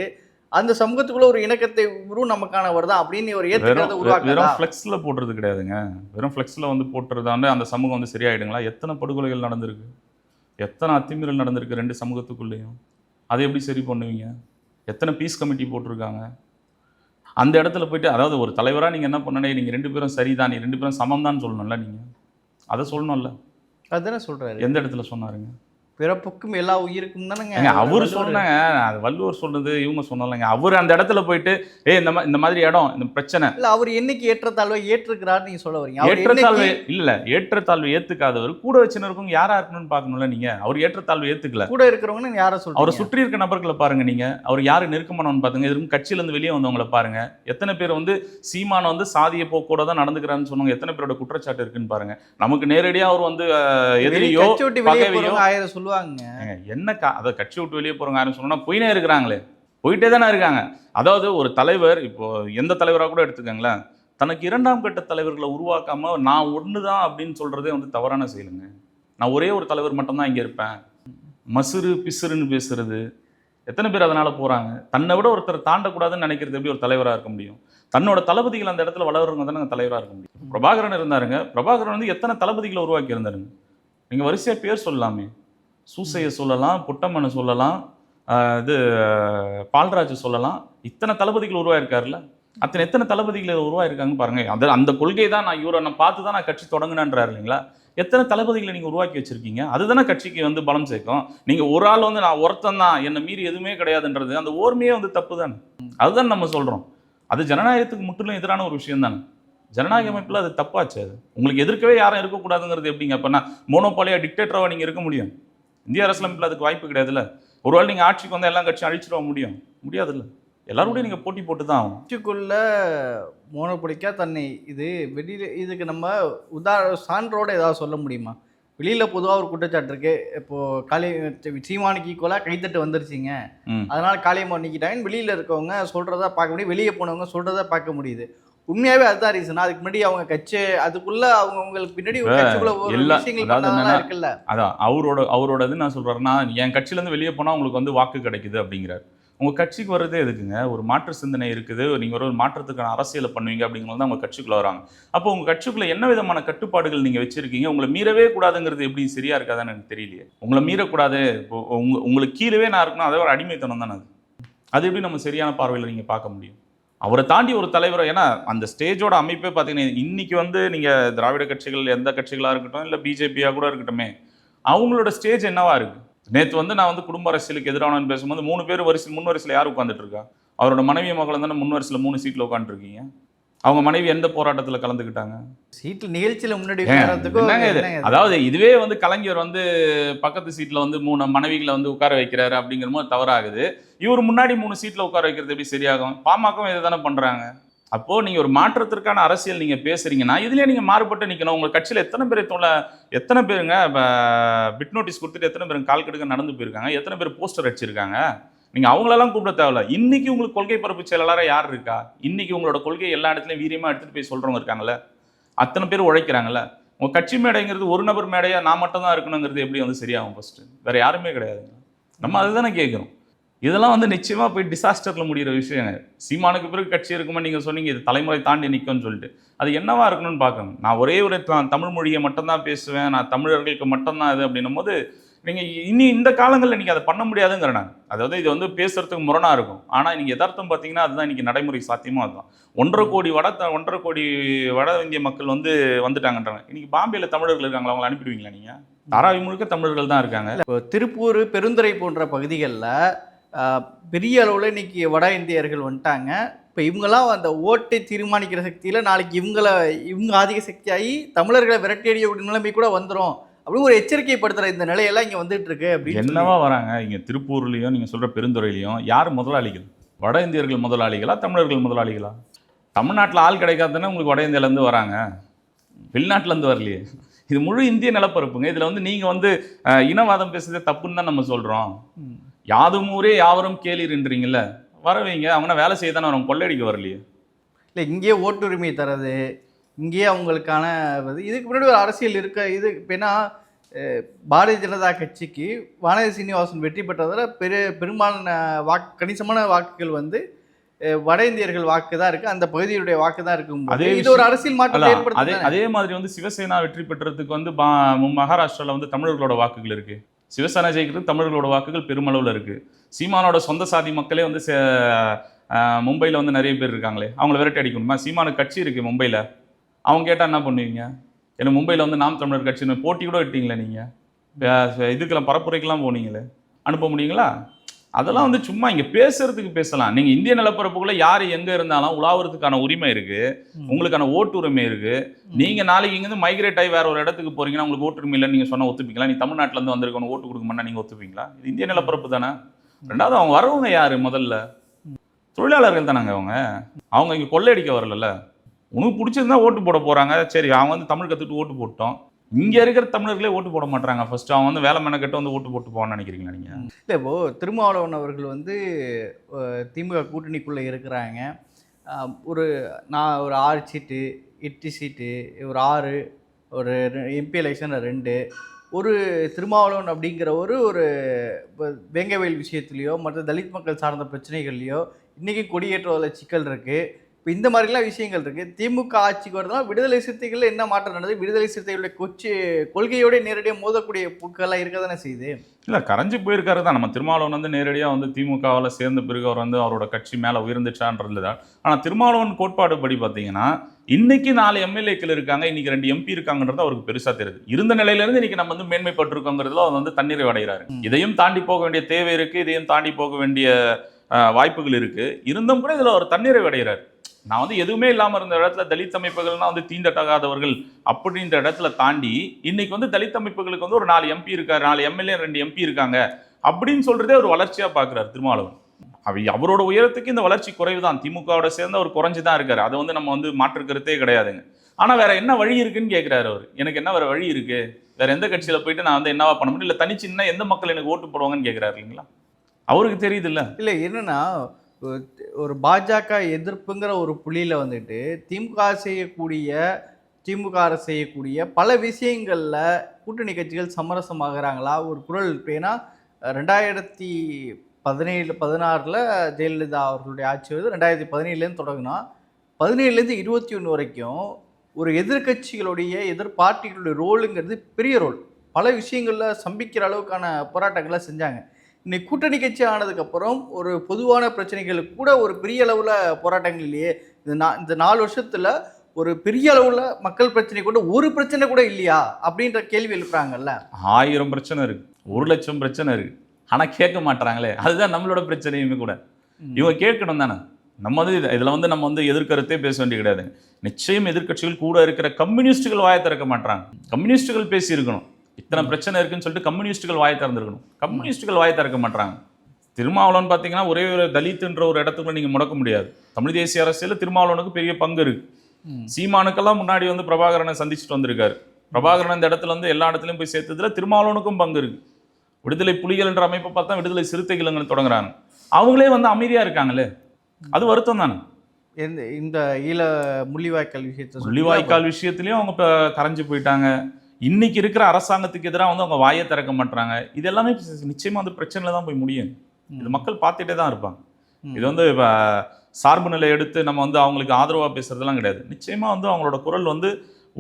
அந்த சமூகத்துக்குள்ள ஒரு இணக்கத்தை இவரும் நமக்கானவர் தான் அப்படின்னு ஒரு உருவாக்குறதா? வெறும் ஃப்ளெக்ஸில் போடுறது கிடையாதுங்க. வெறும் ஃப்ளெக்ஸில் வந்து போட்டுறதாண்டு அந்த சமூகம் வந்து சரியாயிடுங்களா? எத்தனை படுகொலைகள் நடந்திருக்கு? எத்தனை அத்துமீறல் நடந்திருக்கு ரெண்டு சமூகத்துக்குள்ளேயும்? அதை எப்படி சரி பண்ணுவீங்க? எத்தனை பீஸ் கமிட்டி போட்டிருக்காங்க? அந்த இடத்துல போயிட்டு அதாவது ஒரு தலைவராக நீங்கள் என்ன பண்ணணும்? நீங்கள் ரெண்டு பேரும் சரிதான். நீ ரெண்டு பேரும் சமம் தான் சொல்லணும்ல நீங்கள் அதை சொல்லணும்ல. அதுதானே சொல்றாரு. எந்த இடத்துல சொன்னாருங்க? பிறப்புக்கும் எல்லா உயிருக்கும் தானேங்க. அவர். சொன்னாங்க அது வள்ளுவர் சொன்னது இவங்க சொன்னலங்க அவர் அந்த இடத்துல போயிட்டு ஏய் இந்த மா- இந்த மாதிரி இடம் இந்த பிரச்சனை. இல்ல அவர் என்னைக்கு ஏற்றத்தாழ்வை ஏற்றுக்கிறார் நீங்க சொல்ல வரீங்க. அவர் ஏற்றத்தாழ்வு இல்ல ஏற்றத்தாழ்வு ஏத்துக்காதவர். கூட வச்சுன்னு இருக்கவங்க யாரா இருக்கணும்னு பார்க்கணும்ல நீங்க? அவர் ஏற்றத்தாழ்வு ஏத்துக்கல. கூட இருக்கிறவங்கன்னு யாரை அவரை சொல்றீங்க சுற்றி இருக்க நபர்களை பாருங்க நீங்க. அவர் யாரு நெருக்கமானவன் பாத்துங்க. இதுக்கும் கட்சியில இருந்து வெளியே வந்தவங்களை பாருங்க. எத்தனை பேர் வந்து சீமான வந்து சாதிய போக்கோட தான் நடந்துக்கிறான்னு சொன்னவங்க எத்தனை பேரோட குற்றச்சாட்டு இருக்குன்னு பாருங்க. நமக்கு நேரடியா அவர் வந்து எதிரியோ ஆயிரம் சொல்லுவாங்க. என்ன கா அதை கட்சி விட்டு வெளியே போகிறவங்க யாரும் சொன்னா போயினே இருக்கிறாங்களே. போயிட்டே தானே இருக்காங்க. அதாவது ஒரு தலைவர் இப்போ எந்த தலைவராக கூட எடுத்துக்கோங்களேன். தனக்கு இரண்டாம் கட்ட தலைவர்களை உருவாக்காம நான் ஒன்று தான் அப்படின்னு சொல்றதே வந்து தவறான செயலுங்க. நான் ஒரே ஒரு தலைவர் மட்டும்தான் இங்கே இருப்பேன். மசுறு பிசுறுன்னு பேசுறது. எத்தனை பேர் அதனால போகிறாங்க தன்னை விட ஒருத்தர் தாண்டக்கூடாதுன்னு நினைக்கிறது எப்படி ஒரு தலைவராக இருக்க முடியும்? தன்னோட தளபதிகள் அந்த இடத்துல வளர்றவங்க தானே தலைவராக இருக்க முடியும். பிரபாகரன் இருந்தாருங்க. பிரபாகரன் வந்து எத்தனை தளபதிகளை உருவாக்கி இருந்தாருங்க நீங்கள் வரிசையாக பேர் சொல்லலாமே. சூசையை சொல்லலாம் புட்டம்மனை சொல்லலாம் இது பால்ராஜ் சொல்லலாம். இத்தனை தளபதிகள் உருவாயிருக்காருல்ல? அத்தனை எத்தனை தளபதிகள் உருவாயிருக்காங்க பாருங்க. அந்த அந்த கொள்கை தான் நான் இவரை நான் பார்த்து தான் நான் கட்சி தொடங்கினேன்றாரு இல்லைங்களா? எத்தனை தளபதிகளை நீங்கள் உருவாக்கி வச்சுருக்கீங்க? அதுதானே கட்சிக்கு வந்து பலம் சேர்க்கும். நீங்கள் ஒரு ஆள் வந்து நான் ஒருத்தன் தான் என்னை மீறி எதுவுமே கிடையாதுன்றது அந்த ஓர்மையே வந்து தப்பு தானே? அதுதான் நம்ம சொல்கிறோம் அது ஜனநாயகத்துக்கு முற்றிலும் எதிரான ஒரு விஷயம் தானே? ஜனநாயக அமைப்பில் அது தப்பாச்சு அது. உங்களுக்கு எதிர்க்கவே யாரும் இருக்கக்கூடாதுங்கிறது எப்படிங்க? அப்போ நான் மோனோபாலியா டிக்டேட்டராக நீங்கள் இருக்க முடியும். இந்திய அரசியலமைப்பில் அதுக்கு வாய்ப்பு கிடையாதுல்ல? ஒருவேளை நீங்கள் ஆட்சிக்கு வந்து எல்லா கட்சியும் அழிச்சிட முடியும். முடியாதுல்ல. எல்லாரோடையும் நீங்கள் போட்டி போட்டு தான் ஆகணும். கட்சிக்குள்ள மோனோபொலிக்கா தன்னை இது வெளியில இதுக்கு நம்ம உதாரண சான்றோட ஏதாவது சொல்ல முடியுமா? வெளியில பொதுவாக ஒரு குற்றச்சாட்டு இருக்கு. இப்போ காளி சீமானுக்கு ஈக்குவலாக கைத்தட்டு வந்துருச்சுங்க. அதனால காளியம்மா நீக்கிட்டாங்கன்னு வெளியில இருக்கவங்க சொல்றதா பார்க்க முடியும். வெளியே போனவங்க சொல்றதா பார்க்க முடியுது. உண்மையாவே அதுதான் ரீசன் அதுக்கு முன்னாடி அவங்க கட்சி அதுக்குள்ள அவங்க உங்களுக்கு பின்னாடி ஒரு கட்சிக்குள்ள ஒரு விஷயங்கள் இருக்குல்ல. அதான் அவரோட அவரோடது நான் சொல்கிறேன்னா என் கட்சியிலேருந்து வெளியே போனால் உங்களுக்கு வந்து வாக்கு கிடைக்குது அப்படிங்கிறார். உங்கள் கட்சிக்கு வர்றதே எதுக்குங்க? ஒரு மாற்று சிந்தனை இருக்குது நீங்கள் ஒரு மாற்றத்துக்கான அரசியலை பண்ணுவீங்க அப்படிங்கிறது தான் உங்கள் கட்சிக்குள்ளே வராங்க. அப்போ உங்கள் கட்சிக்குள்ளே என்ன விதமான கட்டுப்பாடுகள் நீங்கள் வச்சிருக்கீங்க? உங்களை மீறவே கூடாதுங்கிறது எப்படி சரியா இருக்காதான்னு எனக்கு தெரியலையே. உங்களை மீறக்கூடாது உங்க உங்களுக்கு கீழவே நான் இருக்கணும் அதே ஒரு அடிமைத்தனம் தானே அது? அது எப்படி நம்ம சரியான பார்வையில் நீங்கள் பார்க்க முடியும்? அவரை தாண்டி ஒரு தலைவர் ஏன்னா அந்த ஸ்டேஜோட அமைப்பே பார்த்தீங்கன்னா இன்னைக்கு வந்து நீங்கள் திராவிட கட்சிகள் எந்த கட்சிகளாக இருக்கட்டும் இல்லை பிஜேபியாக கூட இருக்கட்டுமே அவங்களோட ஸ்டேஜ் என்னவா இருக்கு? நேற்று வந்து நான் வந்து குடும்ப அரசியலுக்கு எதிரானு பேசும்போது மூணு பேர் வரிசையில் முன் வரிசையில் யார் உட்காந்துட்டு இருக்கா? அவரோட மனைவி மகள் தானே முன் வரிசையில் மூணு சீட்டில் உட்காந்துருக்கீங்க அவங்க மனைவி எந்த போராட்டத்தில் கலந்துக்கிட்டாங்க? சீட்ல நிகழ்ச்சியில முன்னாடி? அதாவது இதுவே வந்து கலைஞர் வந்து பக்கத்து சீட்ல வந்து மூணு மனைவிகளை வந்து உட்கார வைக்கிறாரு அப்படிங்கிற போது தவறாகுது. இவர் முன்னாடி மூணு சீட்ல உட்கார வைக்கிறது எப்படி சரியாகும்? பாமகவும் இதை தானே பண்றாங்க. அப்போ நீங்க ஒரு மாற்றத்திற்கான அரசியல் நீங்க பேசுறீங்கன்னா இதுலயே நீங்க மாறுபட்டு நிக்கணும். உங்க கட்சியில எத்தனை பேர் தொலை எத்தனை பேருங்க பிட் நோட்டீஸ் கொடுத்துட்டு எத்தனை பேர் கால் கெடுக்க நடந்து போயிருக்காங்க? எத்தனை பேர் போஸ்டர் அடிச்சிருக்காங்க? நீங்கள் அவங்களெல்லாம் கூப்பிட தேவையில்ல. இன்றைக்கி உங்களுக்கு கொள்கை பரப்பு செயலாளராக யார் இருக்கா? இன்றைக்கி உங்களோட கொள்கை எல்லா இடத்துலையும் வீரியமாக எடுத்துகிட்டு போய் சொல்கிறவங்க இருக்காங்கல்ல? அத்தனை பேர் உழைக்கிறாங்கல்ல? உங்கள் கட்சி மேடைங்கிறது ஒரு நபர் மேடையாக நான் மட்டும் தான் இருக்கணுங்கிறது எப்படி வந்து சரியாகும் ஃபஸ்ட்டு வேறு யாருமே கிடையாதுங்க நம்ம அதை தானே கேட்குறோம். இதெல்லாம் வந்து நிச்சயமாக போய் டிசாஸ்டரில் முடிகிற விஷயங்க. சீமானுக்கு பிறகு கட்சி இருக்குமா நீங்கள் சொன்னீங்க இது தலைமுறை தாண்டி நிற்கும்னு சொல்லிட்டு. அது என்னவா இருக்கணும்னு பார்க்கணும். நான் ஒரே ஒரு த- தமிழ் மொழியை மட்டும்தான் பேசுவேன் நான் தமிழர்களுக்கு மட்டும்தான் இது அப்படின்னும் போது நீங்க இனி இந்த காலங்களில் நீங்க அதை பண்ண முடியாதுங்கிற நான். அதாவது இது வந்து பேசுறதுக்கு முரணா இருக்கும். ஆனா நீங்க யதார்த்தம் பார்த்தீங்கன்னா அதுதான் இன்னைக்கு நடைமுறை சாத்தியமா அதுதான். ஒன்றரை கோடி வட ஒன்றரை கோடி வட இந்திய மக்கள் வந்து வந்துட்டாங்கன்றாங்க. இன்னைக்கு பாம்பேல தமிழர்கள் இருக்காங்களா? அவங்களை அனுப்பிடுவீங்களா நீங்க? தாராவி முழுக்க தமிழர்கள் தான் இருக்காங்க. இப்போ திருப்பூர் பெருந்துறை போன்ற பகுதிகளில் பெரிய அளவில் இன்னைக்கு வட இந்தியர்கள் வந்துட்டாங்க. இப்போ இவங்கெல்லாம் அந்த ஓட்டை தீர்மானிக்கிற சக்தியில் நாளைக்கு இவங்கள இவங்க ஆதிக்க சக்தியாகி தமிழர்களை விரட்டியடிய ஒரு நிலைமை கூட வந்துடும் அப்படின்னு ஒரு எச்சரிக்கைப்படுத்துகிற இந்த நிலையெல்லாம் இங்கே வந்துட்டு இருக்கு அப்படின்னு என்னவா வராங்க? இங்க திருப்பூர்லயும் நீங்க சொல்ற பெருந்துறையிலையும் யார் முதலாளிகள்? வட இந்தியர்கள் முதலாளிகளா தமிழர்கள் முதலாளிகளா? தமிழ்நாட்டில் ஆள் கிடைக்காதுன்னா உங்களுக்கு வட இந்தியால இருந்து வராங்க. வெளிநாட்டுல இருந்து வரலையே. இது முழு இந்திய நிலப்பரப்புங்க. இதுல வந்து நீங்க வந்து இனவாதம் பேசுறதே தப்புன்னு தான் நம்ம சொல்றோம். ம். யாதும் ஊரே யாவரும் கேளிர்ன்றீங்கல்ல? வரவீங்க. அவங்க வேலை செய்ய தானே வரும் கொள்ளையடிக்க வரலையே. இல்லை இங்கேயே ஓட்டுரிமை தரது இங்கேயே அவங்களுக்கான இது. இதுக்கு முன்னாடி ஒரு அரசியல் இருக்க இது ஏன்னா பாரதிய ஜனதா கட்சிக்கு வானதி சீனிவாசன் வெற்றி பெற்றதில் பெரு பெரும்பாலான வாக்கு கணிசமான வாக்குகள் வந்து வட இந்தியர்கள் வாக்கு தான் இருக்கு. அந்த பகுதியுடைய வாக்கு தான் இருக்கும் அதே இது ஒரு அரசியல் அல்ல, அதே அதே மாதிரி வந்து சிவசேனா வெற்றி பெற்றதுக்கு வந்து மகாராஷ்டிரால வந்து தமிழர்களோட வாக்குகள் இருக்கு. சிவசேனா ஜெயிக்கிறது தமிழர்களோட வாக்குகள் பெருமளவுல இருக்கு. சீமானோட சொந்த சாதி மக்களே வந்து மும்பைல வந்து நிறைய பேர் இருக்காங்களே அவங்கள விரட்டி அடிக்கணுமா? சீமானுக்கு கட்சி இருக்கு மும்பைல. அவங்க கேட்டா என்ன பண்ணுவீங்க? ஏன்னா மும்பைல வந்து நாம் தமிழர் கட்சின்னு போட்டி கூட விட்டீங்களே நீங்க? வே- இதுக்கெல்லாம் பரப்புரைக்கெல்லாம் போனீங்களே? அனுப்ப முடியுங்களா? அதெல்லாம் வந்து சும்மா இங்க பேசுறதுக்கு பேசலாம். நீங்க இந்திய நிலப்பரப்புக்குள்ள யார் எங்க இருந்தாலும் உலாவுறதுக்கான உரிமை இருக்கு. உங்களுக்கான ஓட்டு உரிமை இருக்கு நீங்க நாளைக்கு இங்க இருந்து மைக்ரேட் ஆகி வேற ஒரு இடத்துக்கு போறீங்கன்னா உங்களுக்கு ஓட்டு உரிமை இல்லைன்னு நீங்க சொன்னா ஒத்துப்பீங்களா? நீ தமிழ்நாட்டுல இருந்து வந்திருக்கணும் ஓட்டு கொடுக்க மாட்டா நீங்க ஒத்துப்பீங்களா? இது இந்திய நிலப்பரப்பு தானே? ரெண்டாவது அவங்க வரவங்க யாரு முதல்ல? தொழிலாளர்கள் தானங்க அவங்க? அவங்க இங்க கொள்ளையடிக்க வரல உனக்கு பிடிச்சிருந்தா ஓட்டு போட போகிறாங்க சரி அவங்க வந்து தமிழ் கற்றுட்டு ஓட்டு போட்டோம். இங்கே இருக்கிற தமிழர்களே ஓட்டு போட மாட்டாங்க ஃபர்ஸ்ட் அவங்க வந்து வேலை மெனக்கெட்டு வந்து ஓட்டு போட்டு போவான்னு நினைக்கிறீங்களா நீங்கள் இல்லை இப்போ திருமாவளவன் அவர்கள் வந்து திமுக கூட்டணிக்குள்ளே இருக்கிறாங்க. ஒரு நான் ஒரு ஆறு சீட்டு எட்டு சீட்டு ஒரு ஆறு ஒரு எம்பி எலெக்ஷன் ரெண்டு. ஒரு திருமாவளவன் அப்படிங்கிற ஒரு ஒரு இப்போ வேங்கவேல் விஷயத்துலையோ மற்ற தலித் மக்கள் சார்ந்த பிரச்சனைகள்லையோ இன்றைக்கி கொடியேற்றுவதில் சிக்கல் இருக்குது இப்போ இந்த மாதிரிலாம் விஷயங்கள் இருக்கு. திமுக ஆட்சிக்கு வருதுனா விடுதலை சிறுத்தைகள் என்ன மாற்றம் நடந்தது? விடுதலை சிறுத்தைகளுடைய கொச்சி கொள்கையோட நேரடியாக மோதக்கூடிய போக்கெல்லாம் இருக்க தானே செய்யுது? இல்ல கரைஞ்சு போயிருக்காரு தான். நம்ம திருமாவளவன் வந்து நேரடியா வந்து திமுகவில் சேர்ந்த பிறகு அவர் வந்து அவரோட கட்சி மேல உயர்ந்துச்சான்றது தான். ஆனா திருமாவளவன் கோட்பாடு படி பாத்தீங்கன்னா இன்னைக்கு நாலு எம்எல்ஏக்கள் இருக்காங்க இன்னைக்கு ரெண்டு எம்பி இருக்காங்கன்றது அவருக்கு பெருசா தெரியுது. இருந்த நிலையில இருந்து இன்னைக்கு நம்ம வந்து மேன்மைப்பட்டிருக்கோங்கிறதுல அவர் வந்து தண்ணீரை அடைகிறாரு இதையும் தாண்டி போக வேண்டிய தேவை இருக்கு இதையும் தாண்டி போக வேண்டிய வாய்ப்புகள் இருக்கு. இருந்தும் கூட இதுல அவர் தண்ணீரை அடைகிறார் நான் வந்து எதுவுமே இல்லாமல் இருந்த இடத்துல தலித் அமைப்புகள்னா வந்து தீண்டத்தகாதவர்கள் அப்படின்ற இடத்துல தாண்டி இன்னைக்கு வந்து தலித் அமைப்புகளுக்கு வந்து ஒரு நாலு எம்பி இருக்கார் நாலு எம்எல்ஏ ரெண்டு எம்பி இருக்காங்க அப்படின்னு சொல்றதே ஒரு வளர்ச்சியாக பார்க்குறாரு திருமாவளவன். அவை அவரோட உயரத்துக்கு இந்த வளர்ச்சி குறைவு தான் திமுகவோட சேர்ந்து அவர் குறைஞ்சு தான் இருக்காரு. அதை வந்து நம்ம வந்து மாற்றுக்கிறதே கிடையாதுங்க. ஆனால் வேற என்ன வழி இருக்குன்னு கேட்குறாரு அவர். எனக்கு என்ன வேற வழி இருக்கு? வேற எந்த கட்சியில் போயிட்டு நான் வந்து என்னவா பண்ண முடியும்? இல்லை தனிச்சு இன்னும் எந்த மக்கள் எனக்கு ஓட்டு போடுவாங்கன்னு கேட்குறாரு இல்லைங்களா? அவருக்கு தெரியுது இல்லை இல்லை என்னன்னா ஒரு- ஒரு பாஜக எதிர்ப்புங்கிற ஒரு புள்ளியில் வந்துட்டு திமுக செய்யக்கூடிய திமுக அரசு செய்யக்கூடிய பல விஷயங்களில் கூட்டணி கட்சிகள் சமரசமாகறாங்களா? ஒரு குரல் பேனா ஏன்னா ரெண்டாயிரத்தி பதினேழு பதினாறில் ஜெயலலிதா அவர்களுடைய ஆட்சி வருது. ரெண்டாயிரத்தி பதினேழுலேருந்து தொடங்கினா பதினேழுலேருந்து இருபத்தி ஒன்று வரைக்கும் ஒரு எதிர்க்கட்சிகளுடைய எதிர் பார்ட்டிகளுடைய ரோலுங்கிறது பெரிய ரோல். பல விஷயங்களில் சம்பிக்கிற அளவுக்கான போராட்டங்களை செஞ்சாங்க. இன்னைக்கு கூட்டணி கட்சி ஆனதுக்கப்புறம் ஒரு பொதுவான பிரச்சனைகளுக்கு கூட ஒரு பெரிய அளவில் போராட்டங்கள் இல்லையே இந்த நா இந்த நாலு வருஷத்தில் ஒரு பெரிய அளவில் மக்கள் பிரச்சனை கூட ஒரு பிரச்சனை கூட இல்லையா? அப்படின்ற கேள்வி எழுப்புறாங்கல்ல. ஆயிரம் பிரச்சனை இருக்கு. ஒரு லட்சம் பிரச்சனை இருக்கு. ஆனா கேட்க மாட்டாங்களே அதுதான் நம்மளோட பிரச்சனையுமே கூட. இவங்க கேட்கணும் தானே. நம்ம வந்து இது- இதுல வந்து நம்ம வந்து எதிர்க்கருத்தே பேச வேண்டிய கிடையாது. நிச்சயம் எதிர்க்கட்சிகள் கூட இருக்கிற கம்யூனிஸ்டுகள் வாயை திறக்க மாட்டாங்க கம்யூனிஸ்டுகள் பேசி இருக்கணும் இத்தனை பிரச்சனை இருக்குன்னு சொல்லிட்டு கம்யூனிஸ்டுகள் வாயை திறந்திருக்கணும். கம்யூனிஸ்டுகள் வாயை திறக்க மாட்டாங்க திருமாவளவன் பார்த்தீங்கன்னா ஒரே ஒரு தலித்துன்ற ஒரு இடத்துக்குள்ள நீங்க முடக்க முடியாது. தமிழ் தேசிய அரசியல திருமாவளவனுக்கு பெரிய பங்கு இருக்கு. சீமானுக்கெல்லாம் முன்னாடி வந்து பிரபாகரனை சந்திச்சுட்டு வந்திருக்காரு. பிரபாகரன் இந்த இடத்துல வந்து எல்லா இடத்துலயும் போய் சேர்த்ததுல திருமாவளவனுக்கும் பங்கு இருக்கு. விடுதலை புலிகள் என்ற அமைப்பை பார்த்தா விடுதலை சிறுத்தைகள் தொடங்குறாங்க. அவங்களே வந்து அமைதியா இருக்காங்களே? அது வருத்தம் தானே? இந்த ஈழ முள்ளிவாய்க்கால் விஷயத்தை முள்ளிவாய்க்கால் விஷயத்திலயும் அவங்க இப்போ கரைஞ்சு போயிட்டாங்க. இன்னைக்கு இருக்கிற அரசாங்கத்துக்கு எதிராக வந்து அவங்க வாயை திறக்க மாட்டாங்க இது எல்லாமே நிச்சயமா வந்து பிரச்சனையில தான் போய் முடியும். இது மக்கள் பார்த்துட்டே தான் இருப்பாங்க. இது வந்து இப்ப சார்பு நிலை எடுத்து நம்ம வந்து அவங்களுக்கு ஆதரவா பேசுறதெல்லாம் கிடையாது. நிச்சயமா வந்து அவங்களோட குரல் வந்து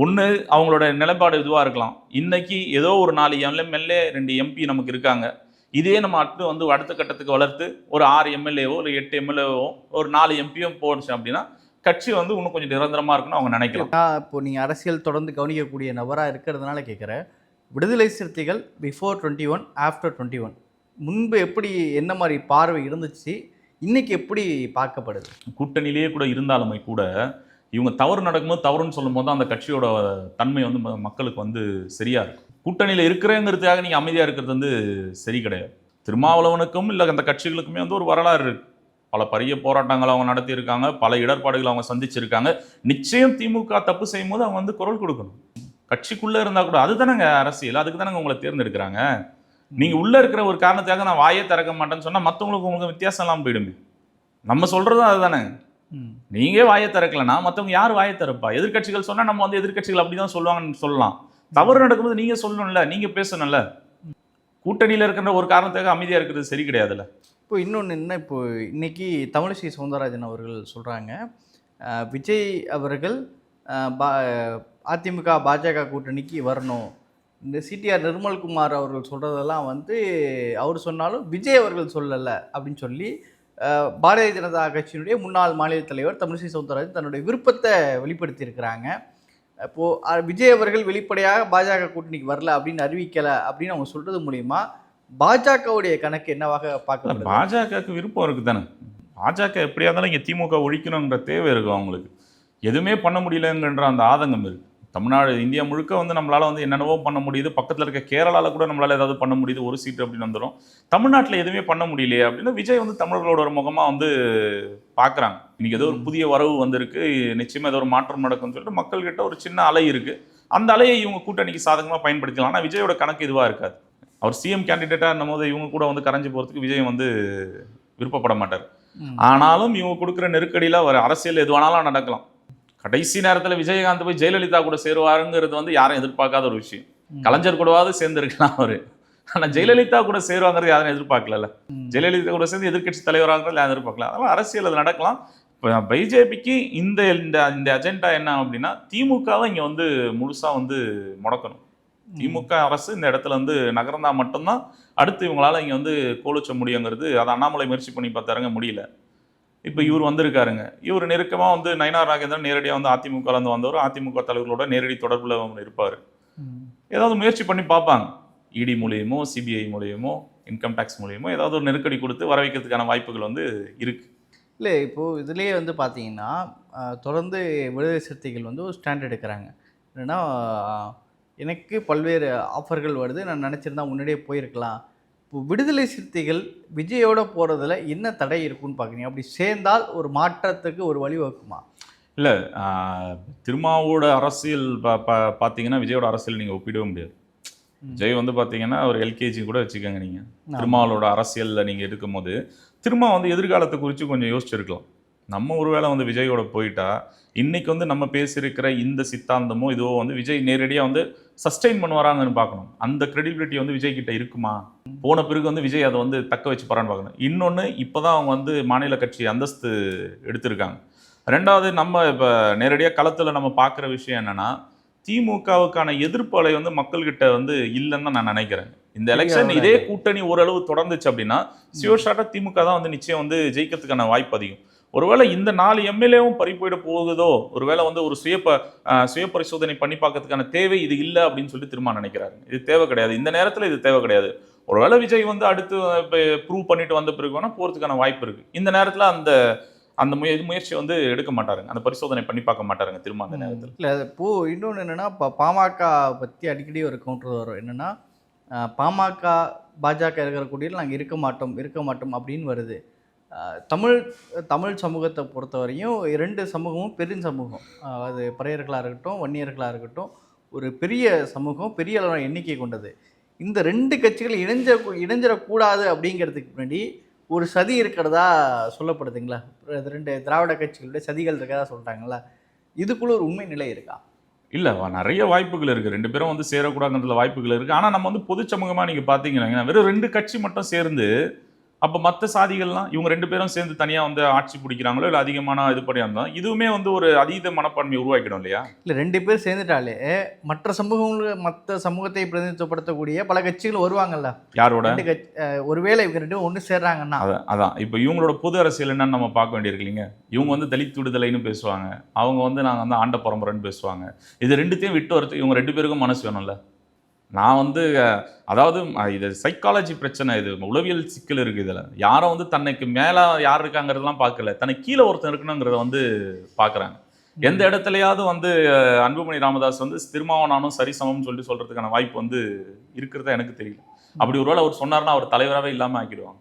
ஒண்ணு அவங்களோட நிலைப்பாடு இதுவா இருக்கலாம். இன்னைக்கு ஏதோ ஒரு நாலு எம்எல்ஏ ரெண்டு எம்பி நமக்கு இருக்காங்க. இதே நம்ம அடுத்து வந்து அடுத்த கட்டத்துக்கு வளர்த்து ஒரு ஆறு எம்எல்ஏவோ ஒரு எட்டு எம்எல்ஏவோ ஒரு நாலு எம்பியும் போடுச்சு அப்படின்னா கட்சி வந்து இன்னும் கொஞ்சம் நிரந்தரமா இருக்குன்னு அவங்க நினைக்கலாம். நான் இப்போ நீங்கள் அரசியல் தொடர்ந்து கவனிக்கக்கூடிய நபராக இருக்கிறதுனால கேட்குறேன் Viduthalai Chiruthaigal before twenty one after twenty one முன்பு எப்படி என்ன மாதிரி பார்வை இருந்துச்சு? இன்னைக்கு எப்படி பார்க்கப்படுது? கூட்டணியிலேயே கூட இருந்தாலுமே கூட இவங்க தவறு நடக்கும்போது தவறுன்னு சொல்லும்போது தான் அந்த கட்சியோட தன்மை வந்து ம- மக்களுக்கு வந்து சரியா இருக்கும். கூட்டணியில் இருக்கிறேங்கிறதுக்காக நீங்கள் அமைதியாக இருக்கிறது வந்து சரி கிடையாது. திருமாவளவனுக்கும் இல்லை அந்த கட்சிகளுக்குமே வந்து ஒரு வரலாறு இருக்கு. பல பரிய போராட்டங்கள் அவங்க நடத்தியிருக்காங்க பல இடர்பாடுகளை அவங்க சந்திச்சிருக்காங்க. நிச்சயம் திமுக தப்பு செய்யும் போது அவங்க வந்து குரல் கொடுக்கணும். கட்சிக்குள்ள இருந்தா கூட அதுதானங்க அரசியல். அதுக்கு தானங்க உங்களை தேர்ந்தெடுக்கிறாங்க. நீங்க உள்ள இருக்கிற ஒரு காரணத்துக்காக நான் வாயே திறக்க மாட்டேன்னு சொன்னா மற்றவங்களுக்கு உங்களுக்கு வித்தியாசம் இல்லாமல் போயிடுமே. நம்ம சொல்றதும் அதுதானே நீங்க வாயை திறக்கலனா மத்தவங்க யார் வாயை திறப்பா? எதிர்க்கட்சிகள் சொன்னா நம்ம வந்து எதிர்க்கட்சிகள் அப்படிதான் சொல்லுவாங்கன்னு சொல்லலாம். தவறு நடக்கும்போது நீங்க சொல்லணும்ல நீங்க பேசணும்ல. கூட்டணியில இருக்கிற ஒரு காரணத்துக்காக அமைதியா இருக்கிறது சரி கிடையாதுல்ல. இப்போ இன்னொன்று என்ன இப்போ இன்றைக்கி தமிழிசை சவுந்தரராஜன் அவர்கள் சொல்கிறாங்க விஜய் அவர்கள் பா அதிமுக பாஜக கூட்டணிக்கு வரணும். இந்த சிடிஆர் நிர்மல்குமார் அவர்கள் சொல்கிறதெல்லாம் வந்து அவர் சொன்னாலும் விஜய் அவர்கள் சொல்லலை அப்படின்னு சொல்லி பாரதிய ஜனதா கட்சியினுடைய முன்னாள் மாநில தலைவர் தமிழிசை சவுந்தரராஜன் தன்னுடைய விருப்பத்தை வெளிப்படுத்தியிருக்கிறாங்க. இப்போது விஜய் அவர்கள் வெளிப்படையாக பாஜக கூட்டணிக்கு வரல அப்படின்னு அறிவிக்கலை அப்படின்னு அவங்க சொல்கிறது மூலிமா பாஜகவுடைய கணக்கு என்னவாக பார்க்கப்படுது? பாஜகவுக்கு விருப்பம் இருக்கு தானே பாஜக எப்படியா இருந்தாலும் இங்க திமுக ஒழிக்கணுங்கிற தேவை இருக்கும் அவங்களுக்கு. எதுவுமே பண்ண முடியலங்கிற அந்த ஆதங்கம் இருக்கு. தமிழ்நாடு இந்தியா முழுக்க வந்து நம்மளால வந்து என்னென்னவோ பண்ண முடியுது. பக்கத்துல இருக்க கேரளால கூட நம்மளால ஏதாவது பண்ண முடியுது. ஒரு சீட் அப்படின்னு வந்துடும் தமிழ்நாட்டுல எதுவுமே பண்ண முடியலையே அப்படின்னு விஜய் வந்து தமிழர்களோட ஒரு முகமா வந்து பார்க்கறாங்க. இன்னைக்கு ஏதோ ஒரு புதிய வரவு வந்திருக்கு. நிச்சயமா ஏதோ ஒரு மாற்றம் நடக்கும்னு சொல்லிட்டு மக்கள்கிட்ட ஒரு சின்ன அலை இருக்கு. அந்த அலையை இவங்க கூட்டணிக்கு சாதகமா பயன்படுத்திக்கலாம் ஆனா விஜயோட கணக்கு இதுவா இருக்காது. அவர் சிஎம் கேண்டிடேட்டா இருந்த போது இவங்க கூட வந்து கரைஞ்சு போறதுக்கு விஜய் வந்து விருப்பப்பட மாட்டார். ஆனாலும் இவங்க கொடுக்குற நெருக்கடியில வர அரசியல் எது வேணாலும் நடக்கலாம். கடைசி நேரத்துல விஜயகாந்த் போய் ஜெயலலிதா கூட சேருவாருங்கிறது வந்து யாரும் எதிர்பார்க்காத ஒரு விஷயம். கலைஞர் கூடவாவது சேர்ந்திருக்கலாம் அவரு. ஆனா ஜெயலலிதா கூட சேருவாங்கிறது யாரும் எதிர்பார்க்கல. ஜெயலலிதா கூட சேர்ந்து எதிர்க்கட்சி தலைவராங்கிறது யாரும் எதிர்பார்க்கல. அதனால அரசியல் அது நடக்கலாம். இப்போ பிஜேபிக்கு இந்த இந்த இந்த அஜெண்டா என்ன அப்படின்னா திமுகவை இங்க வந்து முழுசா வந்து முடக்கணும். திமுக அரசு இந்த இடத்துல வந்து நகர்ந்தா மட்டும்தான் அடுத்து இவங்களால இங்கே வந்து கோலுச்ச முடியுங்கிறது அதை அண்ணாமலை முயற்சி பண்ணி பார்த்தாருங்க முடியல. இப்போ இவர் வந்திருக்காருங்க. இவர் நெருக்கமாக வந்து நயனார் நாகேந்திரன் நேரடியாக வந்து அதிமுகவில் வந்து வந்தவர் அதிமுக தலைவர்களோட நேரடி தொடர்பில் அவங்க ஏதாவது முயற்சி பண்ணி பார்ப்பாங்க. இடி மூலியமோ சிபிஐ மூலியமோ இன்கம் டேக்ஸ் மூலியமோ ஏதாவது ஒரு நெருக்கடி கொடுத்து வர வைக்கிறதுக்கான வாய்ப்புகள் வந்து இருக்கு. இல்லை இப்போது இதுலேயே வந்து பார்த்தீங்கன்னா தொடர்ந்து விடுதலை சிறுத்தைகள் வந்து ஒரு ஸ்டாண்ட் எடுக்கிறாங்க. என்னென்னா எனக்கு பல்வேறு ஆஃபர்கள் வருது. நான் நினச்சிருந்தா முன்னாடியே போயிருக்கலாம். இப்போ விடுதலை சிறுத்தைகள் விஜயோட போகிறதுல என்ன தடை இருக்குன்னு பார்க்குறீங்க அப்படி சேர்ந்தால் ஒரு மாற்றத்துக்கு ஒரு வழிவகுக்குமா இல்ல திருமாவோட அரசியல் பா- பா- பார்த்தீங்கன்னா விஜயோட அரசியல் நீங்க ஒப்பிடவே முடியாது. ம். விஜய் வந்து பார்த்தீங்கன்னா ஒரு எல்கேஜி கூட வச்சுக்கோங்க நீங்க. திருமாவளோட அரசியல்ல நீங்க இருக்கும்போது திருமா வந்து எதிர்காலத்தை குறித்து கொஞ்சம் யோசிச்சிருக்கலாம். நம்ம ஒருவேளை வந்து விஜயோட போயிட்டா இன்னைக்கு வந்து நம்ம பேசியிருக்கிற இந்த சித்தாந்தமோ இதுவோ வந்து விஜய் நேரடியாக வந்து சஸ்டெயின் பண்ணுவாராங்கன்னு பார்க்கணும். அந்த கிரெடிபிலிட்டி வந்து விஜய் கிட்ட இருக்குமா? போன பிறகு வந்து விஜய் அதை வந்து தக்க வச்சு போறான்னு பார்க்கணும். இன்னொன்று இப்போதான் அவங்க வந்து மாநில கட்சி அந்தஸ்து எடுத்திருக்காங்க. ரெண்டாவது நம்ம இப்போ நேரடியாக களத்தில் நம்ம பார்க்குற விஷயம் என்னன்னா திமுகவுக்கான எதிர்ப்பு அலை வந்து மக்கள்கிட்ட வந்து இல்லைன்னு தான் நான் நினைக்கிறேன். இந்த எலெக்ஷன் இதே. கூட்டணி ஓரளவு தொடர்ந்துச்சு அப்படின்னா சிவஷாட்டா திமுக தான் வந்து நிச்சயம் வந்து ஜெயிக்கிறதுக்கான வாய்ப்பு அதிகம். ஒருவேளை இந்த நாலு எம்எல்ஏவும் பறி போயிட போகுதோ ஒருவேளை வந்து ஒரு சுய ப- சுய பரிசோதனை பண்ணி பார்க்கறதுக்கான தேவை இது இல்லை அப்படின்னு சொல்லி திரும்ப நினைக்கிறாரு. இது தேவை கிடையாது. இந்த நேரத்தில் இது தேவை கிடையாது. ஒருவேளை விஜய் வந்து அடுத்து ப்ரூவ் பண்ணிட்டு வந்த பிறகு வேணா போறதுக்கான வாய்ப்பு இருக்கு. இந்த நேரத்தில் அந்த அந்த முய முயற்சியை வந்து எடுக்க மாட்டாருங்க. அந்த பரிசோதனை பண்ணி பார்க்க மாட்டாருங்க திரும்ப அந்த நேரத்தில். இல்லை இப்போ இன்னொன்று என்னென்னா இப்போ பாமக பற்றி அடிக்கடி ஒரு கவுண்டர் வரும். என்னென்னா பாமக பாஜக இருக்கிற கூடியில் நாங்கள் இருக்க மாட்டோம் இருக்க மாட்டோம் அப்படின்னு வருது. தமிழ் தமிழ் சமூகத்தை பொறுத்தவரையும் இரண்டு சமூகமும் பெரும் சமூகம். அது பறையர்களாக இருக்கட்டும் வன்னியர்களாக இருக்கட்டும் ஒரு பெரிய சமூகம் பெரிய அளவான எண்ணிக்கை கொண்டது. இந்த ரெண்டு கட்சிகள் இணைஞ்ச இணைஞ்சிடக்கூடாது அப்படிங்கிறதுக்கு முன்னாடி ஒரு சதி இருக்கிறதா சொல்லப்படுதுங்களா? அது ரெண்டு திராவிட கட்சிகளுடைய சதிகள் இருக்கிறதா சொல்கிறாங்களா இதுக்குள்ள ஒரு உண்மை நிலை இருக்கா? இல்லை நிறைய வாய்ப்புகள் இருக்குது ரெண்டு பேரும் வந்து சேரக்கூடாதுன்றதுல வாய்ப்புகள் இருக்குது ஆனால் நம்ம வந்து பொது சமூகமாக நீங்கள் பார்த்தீங்கன்னா வெறும் ரெண்டு கட்சி மட்டும் சேர்ந்து அப்ப மத்த சாதிகள்லாம் இவங்க ரெண்டு பேரும் சேர்ந்து தனியா வந்து ஆட்சி பிடிக்கிறாங்களோ இல்ல அதிகமான இது பண்ணியா இருந்தா இதுவுமே வந்து ஒரு அதீத மனப்பான்மையை உருவாக்கிடும் இல்லையா? இல்லை ரெண்டு பேர் சேர்ந்துட்டாலே மற்ற சமூகங்கள் மற்ற சமூகத்தை பிரதிநிதித்துவப்படுத்தக்கூடிய பல கட்சிகள் வருவாங்கல்ல. யாரோட? கட்சி ஒருவேளை இவங்க ரெண்டு ஒன்று சேர்றாங்கன்னா. அதான் இப்போ இவங்களோட பொது அரசியல் என்னன்னு நம்ம பார்க்க வேண்டியிருக்கு இல்லைங்க. இவங்க வந்து தலித் விடுதலைன்னு பேசுவாங்க. அவங்க வந்து நாங்கள் வந்து ஆண்ட பரம்பரைன்னு பேசுவாங்க. இது ரெண்டுத்தையும் விட்டு வரது இவங்க ரெண்டு பேருக்கும் மனசு வேணும்ல? நான் வந்து அதாவது இது சைக்காலஜி பிரச்சனை இது உளவியல் சிக்கல் இருக்கு இதில். யாரும் வந்து தன்னைக்கு மேலே யார் இருக்காங்கிறதெல்லாம் பார்க்கல. தனக்கு கீழே ஒருத்தன் இருக்கணுங்கிறத வந்து பார்க்குறாங்க. எந்த இடத்துலயாவது வந்து அன்புமணி ராமதாஸ் வந்து திருமாவனானும் சரிசமம்னு சொல்லி சொல்றதுக்கான வாய்ப்பு வந்து இருக்கிறதா எனக்கு தெரியல. அப்படி ஒருவேளை அவர் சொன்னார்னா அவர் தலைவராகவே இல்லாமல் ஆக்கிடுவாங்க.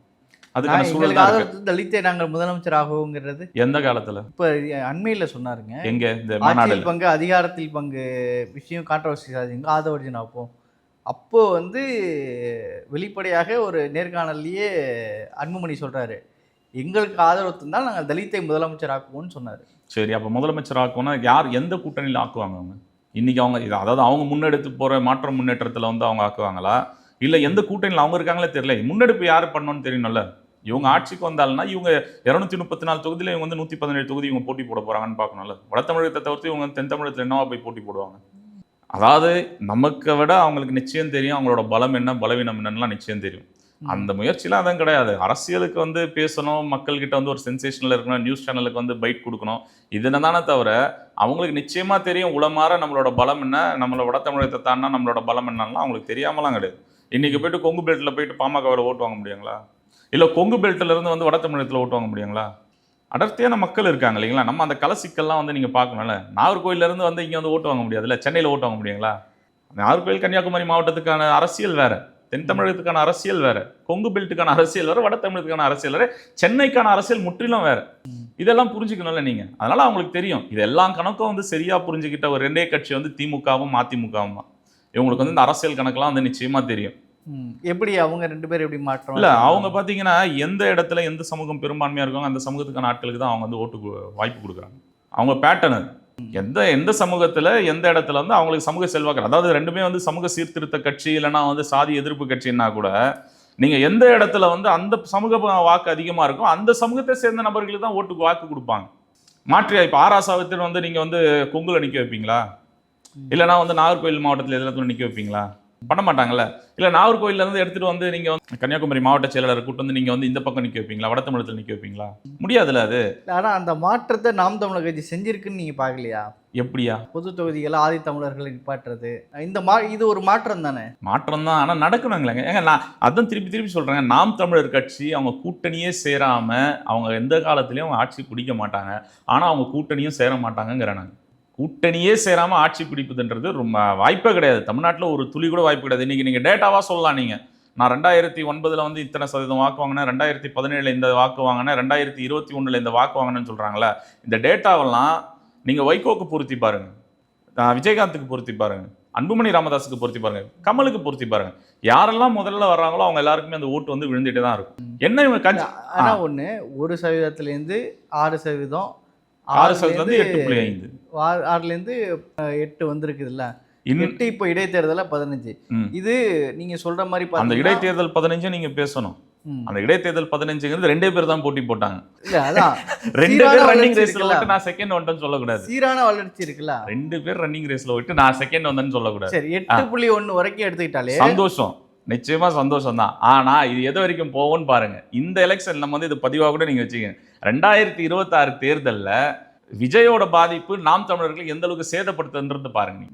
அதுக்கான சூழல் தான் தலித்தை நாங்கள் முதலமைச்சர் ஆகுங்கிறது எந்த காலத்துல? இப்போ அண்மையில் சொன்னாருங்க. எங்க? இந்த பங்கு அதிகாரத்தில் பங்கு விஷயம் கான்ட்ரவர்சி சாதிங்க ஆதவர்ஜின் அப்போ அப்போ வந்து வெளிப்படையாக ஒரு நேர்காணல்லையே அன்புமணி சொல்கிறாரு எங்களுக்கு ஆதரவு தந்தால் நாங்கள் தலித்தை முதலமைச்சர் ஆக்குவோம்னு சொன்னார். சரி அப்போ முதலமைச்சர் ஆக்குவோன்னா யார் எந்த கூட்டணியில் ஆக்குவாங்க அவங்க? இன்றைக்கி அவங்க இது அதாவது அவங்க முன்னெடுத்து போகிற மாற்ற முன்னேற்றத்தில் வந்து அவங்க ஆக்குவாங்களா? இல்லை எந்த கூட்டணியில் அவங்க இருக்காங்களே தெரியல. முன்னெடுப்பு யார் பண்ணணும்னு தெரியணும்ல? இவங்க ஆட்சிக்கு வந்தாலும்னா இவங்க இரநூத்தி முப்பத்தி நாலு தொகுதியில இவங்க வந்து நூற்றி பதினேழு தொகுதி இவங்க போட்டி போட போகிறாங்கன்னு பார்க்கணும்ல. வட தமிழகத்தை தவிர்த்து இவங்க தென் தமிழகத்தில் என்னவா போய் போட்டி போடுவாங்க? அதாவது நமக்கு விட அவங்களுக்கு நிச்சயம் தெரியும் அவங்களோட பலம் என்ன பலவீனம் என்னன்னா நிச்சயம் தெரியும். அந்த முயற்சிலாம் அதான் கிடையாது. அரசியலுக்கு வந்து பேசணும் மக்கள்கிட்ட வந்து ஒரு சென்சேஷனில் இருக்கணும் நியூஸ் சேனலுக்கு வந்து பைட் கொடுக்கணும். இதுன்னு தானே தவிர அவங்களுக்கு நிச்சயமா தெரியும் உளமாற நம்மளோட பலம் என்ன நம்மளோட வட தமிழகத்தை தாண்டா நம்மளோட பலம் என்னன்னா அவங்களுக்கு தெரியாமலாம் கிடையாது. இன்னைக்கு போயிட்டு கொங்கு பெல்ட்ல போயிட்டு பாமகவில் ஓட்டு வாங்க முடியுங்களா? இல்ல கொங்கு பெல்ட்ல இருந்து வந்து வட தமிழகத்தில் ஓட்டு வாங்க முடியுங்களா? அடர்த்தியான மக்கள் இருக்காங்க இல்லைங்களா? நம்ம அந்த கலை சிக்கல்லாம் வந்து நீங்கள் பார்க்கணும்ல. நாகர்கோயிலேருந்து வந்து இங்கே வந்து ஓட்டு வாங்க முடியாதுல்ல? சென்னையில் ஓட்டு வாங்க முடியுங்களா? நாகர்கோயில் கன்னியாகுமரி மாவட்டத்துக்கான அரசியல் வேறு. தென் தமிழகத்துக்கான அரசியல் வேறு. கொங்கு பெல்ட்டுக்கான அரசியல் வேறு. வட தமிழகத்துக்கான அரசியல் வேறு. சென்னைக்கான அரசியல் முற்றிலும் வேறு. இதெல்லாம் புரிஞ்சுக்கணும்ல நீங்கள் அதனால் அவங்களுக்கு தெரியும். இது எல்லா கணக்கும் வந்து சரியாக புரிஞ்சுக்கிட்ட ஒரு ரெண்டே கட்சி வந்து திமுகவும் அதிமுகவும் தான். இவங்களுக்கு வந்து இந்த அரசியல் கணக்கெலாம் வந்து நிச்சயமாக தெரியும். எப்படி அவங்க ரெண்டு பேரும் எப்படி மாற்றம் இல்ல அவங்க பாத்தீங்கன்னா எந்த இடத்துல எந்த சமூகம் பெரும்பான்மையா இருக்காங்க அந்த சமூகத்துக்கான ஆட்களுக்கு தான் அவங்க வந்து ஓட்டு வாய்ப்பு கொடுக்குறாங்க. அவங்க பேட்டர்ன் எந்த எந்த சமூகத்துல எந்த இடத்துல வந்து அவங்களுக்கு சமூக செல்வாக்கு அதாவது ரெண்டுமே வந்து சமூக சீர்திருத்த கட்சி இல்லைன்னா வந்து சாதி எதிர்ப்பு கட்சின்னா கூட நீங்க எந்த இடத்துல வந்து அந்த சமூக வாக்கு அதிகமா இருக்கோ அந்த சமூகத்தை சேர்ந்த நபர்களுக்கு தான் ஓட்டுக்கு வாக்கு கொடுப்பாங்க. மாற்றி இப்போ ஆராசா வித்துட்டு வந்து நீங்க வந்து கொங்குல நிக்க வைப்பீங்களா? இல்லைன்னா வந்து நாகர்கோவில் மாவட்டத்தில் எல்லாத்துல நிக்க வைப்பீங்களா? பண்ண மாட்டாங்கல்ல இல்ல நாகர்கோவில்ல இருந்து எடுத்துட்டு வந்து நீங்க வந்து கன்னியாகுமரி மாவட்ட செயலாளர் கூட்டு வந்து நீங்க வந்து இந்த பக்கம் நிக்க வைப்பீங்களா? வட தமிழகத்தில் நிக்க வைப்பீங்களா? முடியாதுல்ல அது. ஆனா அந்த மாற்றத்தை நாம் தமிழர் கட்சி செஞ்சிருக்குன்னு நீங்க பார்க்கலையா எப்படியா? பொது தொகுதிகளை ஆதி தமிழர்களை நிப்பாட்டுறது. இந்த மா இது ஒரு மாற்றம் தானே? மாற்றம் தான். ஆனால் நடக்கணுங்களேங்க ஏங்க நான் அதான் திருப்பி திருப்பி சொல்கிறேங்க நாம் தமிழர் கட்சி அவங்க கூட்டணியே சேராம அவங்க எந்த காலத்துலேயும் அவங்க ஆட்சி பிடிக்க மாட்டாங்க. ஆனால் அவங்க கூட்டணியும் சேர மாட்டாங்கங்கிறேன் நான். கூட்டணியே சேராம ஆட்சி பிடிப்பதுன்றது ரொம்ப வாய்ப்பே கிடையாது. தமிழ்நாட்டில் ஒரு துளி கூட வாய்ப்பு கிடையாது. இன்னைக்கு நீங்கள் டேட்டாவாக சொல்லலாம் நீங்கள் நான் ரெண்டாயிரத்தி ஒன்பதுல வந்து இத்தனை சதவீதம் வாக்கு வாங்கினேன் ரெண்டாயிரத்தி பதினேழுல இந்த வாக்கு வாங்கினேன் ரெண்டாயிரத்தி இருபத்தி ஒண்ணுல இந்த வாக்கு வாங்கினேன்னு சொல்றாங்களே இந்த டேட்டாவெல்லாம் நீங்க வைகோக்கு பொருத்தி பாருங்க. ஆஹ் விஜயகாந்துக்கு பொருத்தி பாருங்க. அன்புமணி ராமதாஸுக்கு பொருத்தி பாருங்க. கமலுக்கு பொருத்தி பாருங்க. யாரெல்லாம் முதல்ல வர்றாங்களோ அவங்க எல்லாருக்குமே அந்த ஓட்டு வந்து விழுந்துட்டே தான் இருக்கும். என்ன இவங்க கட்சி ஆனா ஒண்ணு. ஒரு சதவீதத்துல இருந்து ஆறு சதவீதம் ஆறு சதவீதம் வந்து எட்டு புள்ளி ஐந்து. ஆறு- ஆறுல இருந்து அஹ், எட்டு வந்திருக்குதுல்ல? எட்டு இப்போ இடைத்தேர்தல பதினஞ்சு. இது நீங்க சொல்ற மாதிரி அந்த இடைத்தேர்தல் பதினஞ்சு நீங்க பேசணும். அந்த இடைத்தேர்தல் பதினஞ்சுங்கிறது ரெண்டே பேர் தான் போட்டி போட்டாங்க. இல்ல அதான். ரெண்டு பேர் ரன்னிங் ரேஸ்ல. விட்டு நான் செகண்ட் வந்துட்டேன்னு சொல்லக்கூடாது. சீரான வளர்ச்சி இருக்குல்ல. ரெண்டு பேர் ரன்னிங் ரேஸ்ல விட்டு நான் செகண்ட் வந்தேன்னு சொல்லக்கூடாது. சரி எட்டு புள்ளி ஒண்ணு வரைக்கும் எடுத்துக்கிட்டாலே சந்தோஷம். நிச்சயமா சந்தோஷம் தான். ஆனா இது எது வரைக்கும் போகும்னு பாருங்க. இந்த எலெக்ஷன் நம்ம வந்து இது பதிவா கூட நீங்க வச்சுக்கங்க. ரெண்டாயிரத்தி இருபத்தாறு தேர்தல்ல விஜயோட பாதிப்பு நாம் தமிழர்கள் எந்த அளவுக்கு சேதப்படுத்துன்றது பாருங்க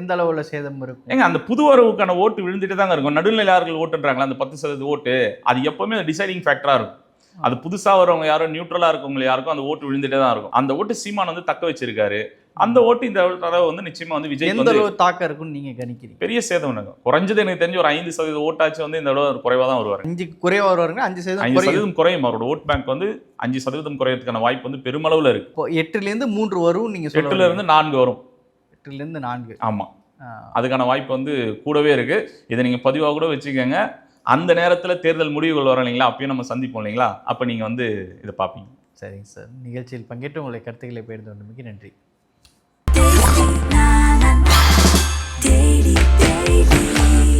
எந்த அளவுல சேதம் இருக்கும்? ஏங்க அந்த புது வரவுக்கான ஓட்டு விழுந்துட்டு தாங்க இருக்கும். நடுநிலையாளர்கள் ஓட்டுன்றாங்களா அந்த பத்து சதவீத ஓட்டு அது எப்பவுமே டிசைடிங் ஃபேக்டரா இருக்கும். அது புதுசா வரவங்க யாரும் நியூட்ரலா இருக்கவங்க யாருக்கும் அந்த ஓட்டு விழுந்துட்டே தான் இருக்கும். அந்த ஓட்டு சீமான் வந்து தக்க வச்சிருக்காரு. அந்த ஓட்டு இந்த தடவை வந்து நிச்சயமா வந்து விஜய் எந்த அளவு தாக்கம் இருக்கும்னு நீங்க கணிக்கிறீங்க? பெரிய சேதம் நடக்கும் குறைஞ்சது எனக்கு தெரிஞ்சு ஒரு ஐந்து சதவீத ஓட்டாச்சு வந்து இந்த தடவை குறைவா தான் வருவார். அஞ்சு குறைவா வருவாங்க அஞ்சு சதவீதம் குறையும். சதவீதம் குறையும். அவரோட ஓட் பேங்க் வந்து அஞ்சு சதவீதம் குறையறதுக்கான வாய்ப்பு வந்து பெருமளவுல இருக்கு. இப்போ எட்டுல இருந்து மூன்று வரும் நீங்க எட்டுல இருந்து நான்கு வரும். எட்டுல இருந்து நான்கு. ஆமா. அதுக்கான வாய்ப்பு வந்து கூடவே இருக்கு. இதை நீங்க பதிவாக கூட வச்சுக்கோங்க. அந்த நேரத்துல தேர்தல் முடிவுகள் வரும் இல்லைங்களா? அப்பயும் நம்ம சந்திப்போம் இல்லைங்களா? அப்ப நீங்க வந்து இதை பார்ப்பீங்க. சரிங்க சார். நிகழ்ச்சியில் பங்கேற்று உங்களை கருத்துக்களை பகிர்ந்து கொண்டமைக்கு நன்றி.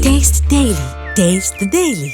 Taste Daily. Taste the Daily.